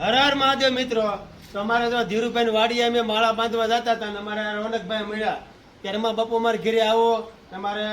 હર હર મહાદેવ મિત્રો. તો અમારે તો ધીરુભાઈ વાડીએ અમે માળા બાંધવા જતા હતા ને અમારે રોનકભાઈ મળ્યા. ત્યારે એમાં બાપુ અમારે ઘરે આવો. તમારે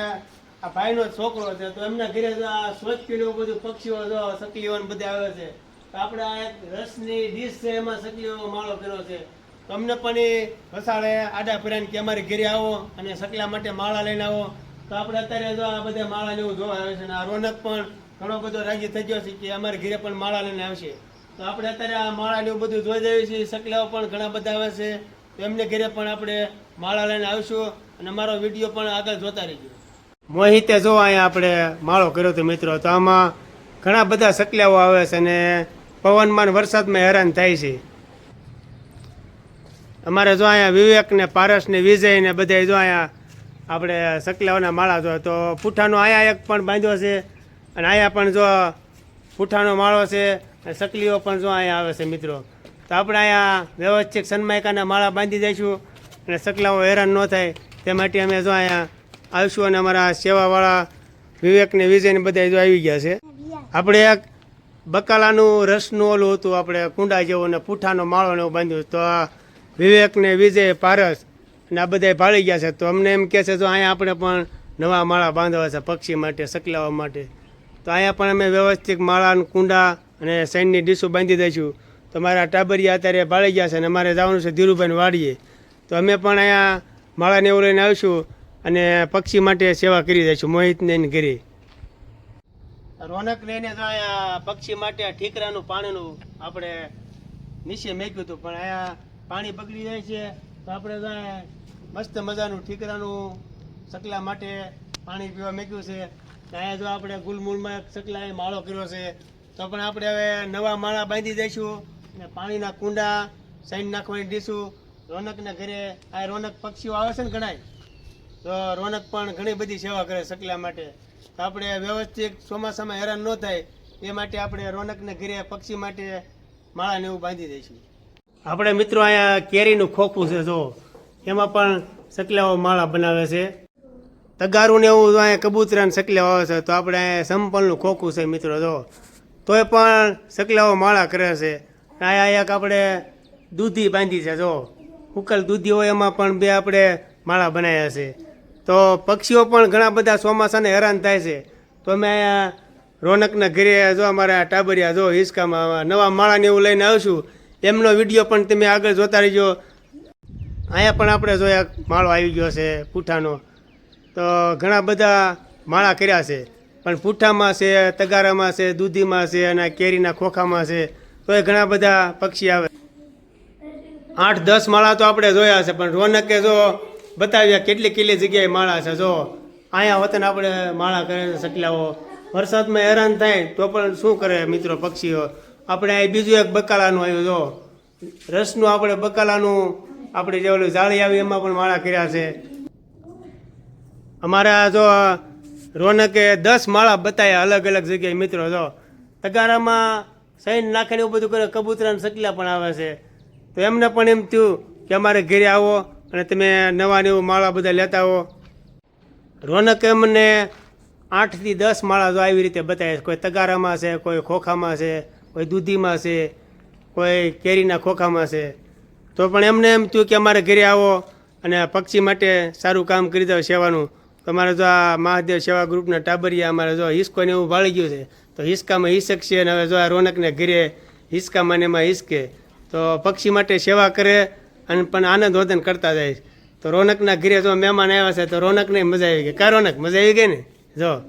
આ ભાઈનો છોકરો છે, તો એમના ઘરે આ સ્વચ્છ બધું પક્ષીઓ જો સકલીઓ બધા આવે છે. તો આપણે આ એક રસની ડીશ છે, એમાં સકલીઓ માળો કર્યો છે. તમને પણ એ વસાડે આડા ફેરાને કે અમારે ઘરે આવો અને સકલા માટે માળા લઈને આવો. તો આપણે અત્યારે જો આ બધા માળા ને એવું જોવા આવે છે અને આ રોનક પણ ઘણો બધો રાજી થઈ ગયો છે કે અમારે ઘરે પણ માળા લઈને આવશે. તો આપણે અત્યારે આ માળા ને બધું જોઈ જઈએ છીએ સકલાઓ પણ ઘણા બધા આવે છે. એમને ઘરે પણ આપણે માળા લઈને આવીશું અને મારો વીડિયો પણ આગળ જોતા રહીજો. મોહિતે જો અહીંયા આપણે માળો કર્યો હતો મિત્રો. તો આમાં ઘણા બધા સકલાઓ આવે છે અને પવનમાં વરસાદમાં હેરાન થાય છે. અમારે જો અહીંયા વિવેક ને પારસ ને વિજય ને બધા જો અહીંયા આપણે સકલાઓના માળા જો. તો પૂઠાનો અહીંયા એક પણ બાંધ્યો છે. અને અહીંયા પણ જો પૂઠાનો માળો છે. સકલીઓ પણ જો અહીંયા આવે છે મિત્રો. તો આપણે અહીંયા વ્યવસ્થિત સન્માયકાના માળા બાંધી દઈશું અને સકલાઓ હેરાન ન થાય. તે માટે અમે જો અહીંયા આવીશું અને અમારા સેવાવાળા વિવેક ને વિજય ને બધા જો આવી ગયા છે. આપણે એક બકાલાનું રસનું ઓલું હતું, આપણે કુંડા જેવું ને પૂઠાનો માળો ને એવું બાંધ્યું. તો આ વિવેક ને વિજય પારસ અને આ બધા ભાળી ગયા છે. તો અમને એમ કહે છે, જો અહીંયા આપણે પણ નવા માળા બાંધવા છે પક્ષી માટે સકલાવા માટે. તો અહીંયા પણ અમે વ્યવસ્થિત માળા કુંડા અને સૈનની ડીશું બાંધી દઈશું. તો મારા ટાબરિયા અત્યારે ભાળી ગયા છે અને અમારે જવાનું છે ધીરુભાઈને વાડીએ. તો અમે પણ અહીંયા માળાને એવું લઈને આવીશું અને પક્ષી માટે સેવા કરી દઈશું. મોહિતને એને ઘરે. રોનક લઈને તો અહીંયા પક્ષી માટે ઠીકરાનું પાણીનું આપણે નીચે મેક્યું હતું. પણ અહીંયા પાણી બગડી જાય છે. તો આપણે મસ્ત મજાનું ઠીકરાનું સકલા માટે પાણી પીવા મેક્યું છે. અહીંયા જો આપણે ગુલમુલમાં એક સકલાએ માળો કર્યો છે. તો પણ આપણે હવે નવા માળા બાંધી દઈશું અને પાણીના કુંડા સાઈન નાખવાની દઈશું રોનકના ઘરે આ રોનક પક્ષીઓ આવે છે ને ઘણાય, તો રોનક પણ ઘણી બધી સેવા કરે સકલા માટે. તો આપણે વ્યવસ્થિત ચોમાસામાં હેરાન ન થાય, એ માટે આપણે રોનકને ઘરે પક્ષી માટે માળાને એવું બાંધી દઈશું. આપણે મિત્રો અહીંયા કેરીનું ખોખું છે, જો. એમાં પણ સકલાઓ માળા બનાવે છે. તગારું ને એવું અહીંયા કબૂતરા ને સકલાઓ આવે છે, તો આપણે અહીંયા સંપલનું ખોખું છે મિત્રો, જો. તોય પણ સકલાઓ માળા કરે છે. અહીંયા એક આપણે દૂધી બાંધી છે, જો. ઉકલ દૂધી હોય એમાં પણ બે આપણે માળા બનાવ્યા છે. તો પક્ષીઓ પણ ઘણા બધા ચોમાસાને હેરાન થાય છે. તો અમે અહીંયા રોનકના ઘરે જો અમારા ટાબરિયા જો હિસકામાં નવા માળાને એવું લઈને આવશું એમનો વીડિયો પણ તમે આગળ જોતા રહીજો. અહીંયા પણ આપણે જો એક માળો આવી ગયો છે, પૂઠાનો. તો ઘણા બધા માળા કર્યા છે. પણ પૂઠામાં છે, તગારામાં છે, દૂધીમાં છે અને કેરીના ખોખામાં છે તો એ ઘણા બધા પક્ષી આવે. આઠ, દસ માળા તો આપણે જોયા છે, પણ રોનકે જો બતાવ્યા કેટલી કેટલી જગ્યાએ માળા છે, જો. અહીંયા વતન આપણે માળા કરે છે, સકલાઓ. વરસાદમાં હેરાન થાય તો પણ શું કરે મિત્રો પક્ષીઓ? આપણે અહીં બીજું એક બકાલાનું આવ્યું, જો. રસનું આપણે બકાલાનું, આપણે જે ઓલું જાળી આવી એમાં પણ માળા કર્યા છે. અમારા જો રોનકે દસ માળા બતાવ્યા અલગ અલગ જગ્યાએ મિત્રો, જો. તગારામાં સૈન નાખીને એવું બધું કરે, કબૂતરાને સકલા પણ આવે છે. તો એમને પણ એમ થયું કે અમારે ઘરે આવો અને તમે નવા એવું માળા બધા લેતા આવો. રોનક એમને આઠથી દસ માળા જો આવી રીતે બતાવે છે. કોઈ તગારામાં છે, કોઈ ખોખામાં છે, કોઈ દૂધીમાં છે, કોઈ કેરીના ખોખામાં છે. તો પણ એમને એમ થયું કે અમારે ઘરે આવો અને પક્ષી માટે સારું કામ કરી દો સેવાનું. તમારે જો આ મહાદેવ સેવા ગ્રુપના ટાબરિયા અમારે જો હિસકોને એવું વાળી ગયું છે, તો હિસકામાં હિસક છે અને હવે જો આ રોનકને ઘીરે હિસકામાં ને એમાં હિસકે. તો પક્ષી માટે સેવા કરે અને પણ આનંદ વધન કરતા જાય. તો રોનકના ઘીરે જો મહેમાન આવ્યા છે, તો રોનકને મજા આવી ગઈ. કા રોનક? મજા આવી ગઈ ને? જો.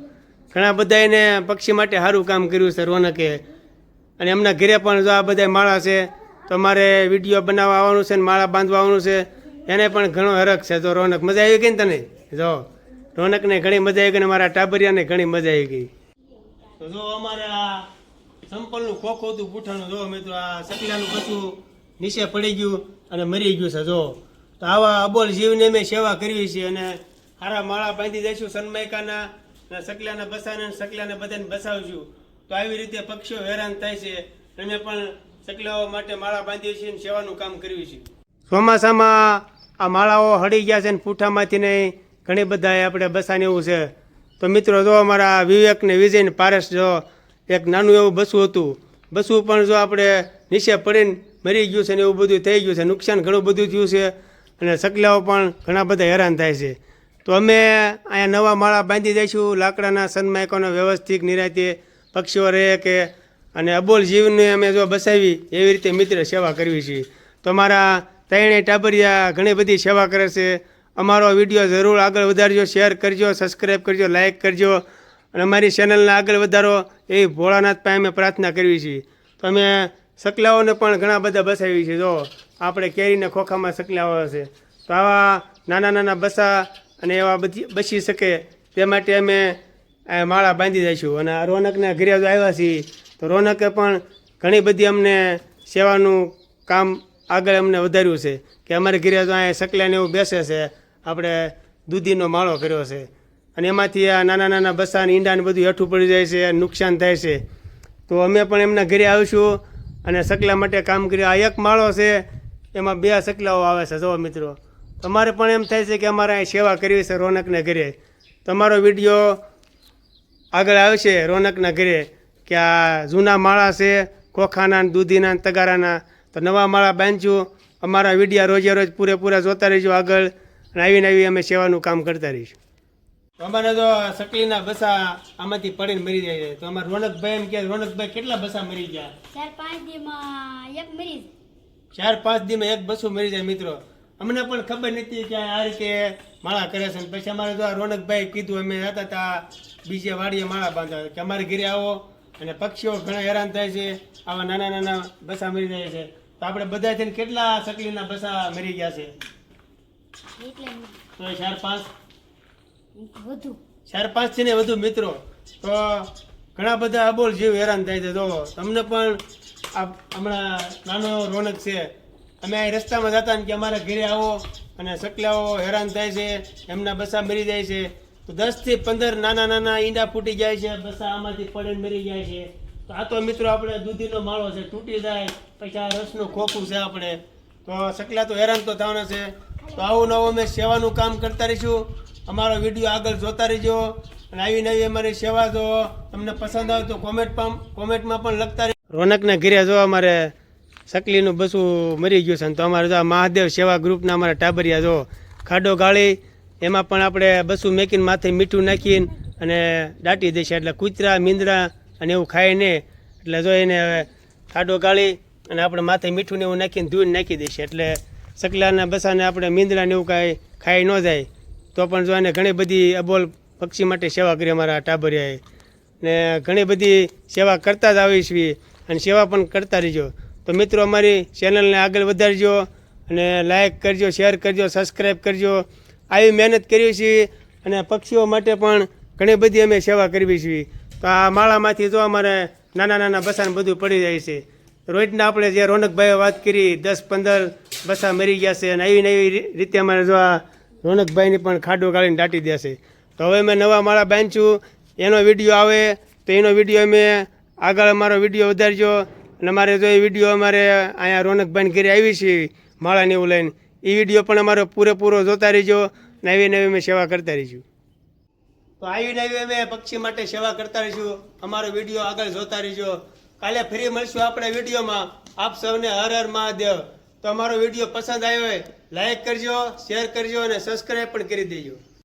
ઘણા બધા એને પક્ષી માટે સારું કામ કર્યું છે રોનકે. અને એમના ઘીરે પણ જો આ બધા માળા છે, તો મારે વીડિયો બનાવવા આવવાનું છે ને માળા બાંધવા આવવાનું છે. એને પણ ઘણો હરખ છે તો રોનક. મજા આવી ગઈ ને તને? જો. રોનકને ઘણી મજા આવી ગઈ અને મારા ટાબરિયાને ઘણી મજા આવી ગઈ. તો જો અમારે આ સંપલનું ખોખો હતું પૂઠાનું જો મિત્રો આ સકલાનું કશું નીચે પડી ગયું અને મરી ગયું છે જો. તો આવા અબોલ જીવને મેં સેવા કરવી છે અને હારા માળા બાંધી દઈશું સનમાયકાના અને સકલાના બસાને સકલાને બધાને બસાવશું. તો આવી રીતે પક્ષીઓ હેરાન થાય છે. અમે પણ સકલાઓ માટે માળા બાંધીએ છીએ અને સેવાનું કામ કરવી છે ચોમાસામાં આ માળાઓ હળી ગયા છે ને પૂઠામાંથી ને ઘણી બધા આપણે બસાને એવું છે. તો મિત્રો, જો અમારા વિવેક ને વિજય ને પારસ જો એક નાનું એવું બસું હતું. બસું પણ જો આપણે નીચે પડીને મરી ગયું છે ને એવું બધું થઈ ગયું છે. નુકસાન ઘણું બધું થયું છે અને સકલાઓ પણ ઘણા બધા હેરાન થાય છે. તો અમે અહીંયા નવા માળા બાંધી દઈશું લાકડાના સન્માયકોને વ્યવસ્થિત નિરાતે પક્ષીઓ રહે કે અને અબોલ જીવને અમે જો બસાવી એવી રીતે મિત્ર સેવા કરવી છીએ તો અમારા ત્રણેય ટાબરિયા ઘણી બધી સેવા કરે છે. અમારો વીડિયો જરૂર આગળ વધારજો શેર કરજો સબસ્ક્રાઈબ કરજો લાઇક કરજો. અને અમારી ચેનલને આગળ વધારો એ ભોળાનાથ પાસે અમે પ્રાર્થના કરવી છીએ. તો અમે સકલાઓને પણ ઘણા બધા બસાવી છે જો, આપણે કેરીના ખોખામાં સકલાઓ છે તો આવા નાના નાના બસા અને એવા બધી બસી શકે તે માટે અમે માળા બાંધી દઈશું. અને રોનકના ઘરે આવ્યા છીએ, તો રોનકે પણ ઘણી બધી અમને સેવાનું કામ આગળ અમને વધાર્યું છે. કે અમારે ઘરે અહીંયા સકલાને એવું બેસે છે આપણે દૂધીનો માળો કર્યો છે. અને એમાંથી આ નાના નાના બસા ને ઈંડા ને બધું હેઠું પડી જાય છે નુકસાન થાય છે. તો અમે પણ એમના ઘરે આવીશું અને સકલા માટે કામ કર્યું. આ એક માળો છે, એમાં બે સકલાઓ આવે છે જો મિત્રો. તમારે પણ એમ થાય છે કે અમારે અહીં સેવા કરવી છે રોનકના ઘરે. તમારો વીડિયો આગળ આવશે રોનકના ઘરે કે આ જૂના માળા છે, ખોખાના દૂધીના તગારાના. તો નવા માળા બાંધજો. અમારા વિડીયા રોજે રોજ પૂરેપૂરા જોતા રહીશું આગળ. અને આવીને આવી અમે સેવાનું કામ કરતા રહીશું. તો અમારે તો સકલીના બસા આમાંથી પડીને મરી જાય છે. તો અમારે રોનકભાઈ એમ કે રોનકભાઈ કેટલા બસા મરી ગયા? ચાર પાંચ દીમાં એક મરી ચાર પાંચ દીમાં એક બસું મરી જાય મિત્રો. અમને પણ ખબર નથી કે આ રીતે માળા કરે છે. અને પછી અમારે તો આ રોનકભાઈ કીધું અમે હતા તા બીજે વાડીએ માળા બાંધતા કે અમારે ઘરે આવો અને પક્ષીઓ ઘણા હેરાન થાય છે. આવા નાના નાના બસા મરી જાય છે. તો આપણે બધા થઈને કેટલા સકલીના બસા મરી ગયા છે? એટલે તો ચાર પાંચ? વધુ. ચાર પાંચથી ને વધુ મિત્રો. તો ઘણા બધા અબોલ જીવ હેરાન થાય છે. તો તમને પણ આ હમણાં નાનો રોનક છે. અમે અહીં રસ્તામાં જતા ને કે અમારા ઘરે આવો અને સકલાઓ હેરાન થાય છે. એમના બસા મરી જાય છે. તો દસથી પંદર નાના નાના ઈંડા ફૂટી જાય છે. બસા આમાંથી પડે મરી જાય છે. તો આ તો મિત્રો આપણે દૂધીનો માળો છે. તૂટી જાય. પછી આ રસનું ખોખું છે આપણે. તો સકલા તો હેરાન તો થવાના છે. તો આવું નવું અમે સેવાનું કામ કરતા રહીશું. અમારો વીડિયો આગળ જોતા રહેજો. અને આવી નવી અમારી સેવા જો તમને પસંદ આવે તો કોમેન્ટ પણ કોમેન્ટમાં પણ લખતા રોનકના ઘરે જો અમારે સકલીનું બસું મરી ગયું છે તો અમારે જો મહાદેવ સેવા ગ્રુપના અમારા ટાબરિયા જો ખાડો ગાળી, એમાં પણ આપણે બસું મેકીને માથે મીઠું નાખીને અને દાટી દઈશું એટલે કૂતરા મીંદડા અને એવું ખાય નહીં. એટલે જો એને ખાડો ગાળી અને આપણે માથે મીઠું ને એવું નાખીને ધૂળ નાખી દઈશું એટલે સકલાના બસાને આપણે મીંદડા એવું કાંઈ ખાઈ ન જાય, તો પણ જો એને ઘણી બધી અબોલ પક્ષી માટે સેવા કરી અમારા ટાબરિયાએ. ને ઘણી બધી સેવા કરતા જ આવી છીએ અને સેવા પણ કરતા રહીજો. તો મિત્રો અમારી ચેનલને આગળ વધારજો, અને લાઇક કરજો, શેર કરજો, સબસ્ક્રાઈબ કરજો. આવી મહેનત કરીએ છીએ, અને પક્ષીઓ માટે પણ ઘણી બધી અમે સેવા કરવી છીએ. તો આ માળામાંથી જો અમારે નાના નાના બસાને બધું પડી જાય છે. રોજના આપણે જે રોનકભાઈએ વાત કરી, દસ, પંદર બસા મરી ગયા છે અને આવી નવી રીતે અમારે જો આ રોનકભાઈની પણ ખાડો કાઢીને દાટી દેશે તો હવે મેં નવા માળા બાંધશું એનો વીડિયો આવે, તો એનો વીડિયો અમે આગળ અમારો વીડિયો વધારજો. અને અમારે જો એ વીડિયો અમારે અહીંયા રોનકભાઈને ઘરે આવી છે, માળાને એવું લઈને, એ વીડિયો પણ અમારો પૂરેપૂરો જોતા રહીજો અને આવી નવી અમે સેવા કરતા રહીશું. તો આવી નવી અમે પક્ષી માટે સેવા કરતા રહીશું. અમારો વીડિયો આગળ જોતા રહીજો. કાલે ફરી મળશું આપણે વિડીયોમાં. આપ સૌને હર હર મહાદેવ. તો અમારો વીડિયો પસંદ આવ્યો હોય લાઈક કરજો શેર કરજો અને સબસ્ક્રાઈબ પણ કરી દેજો.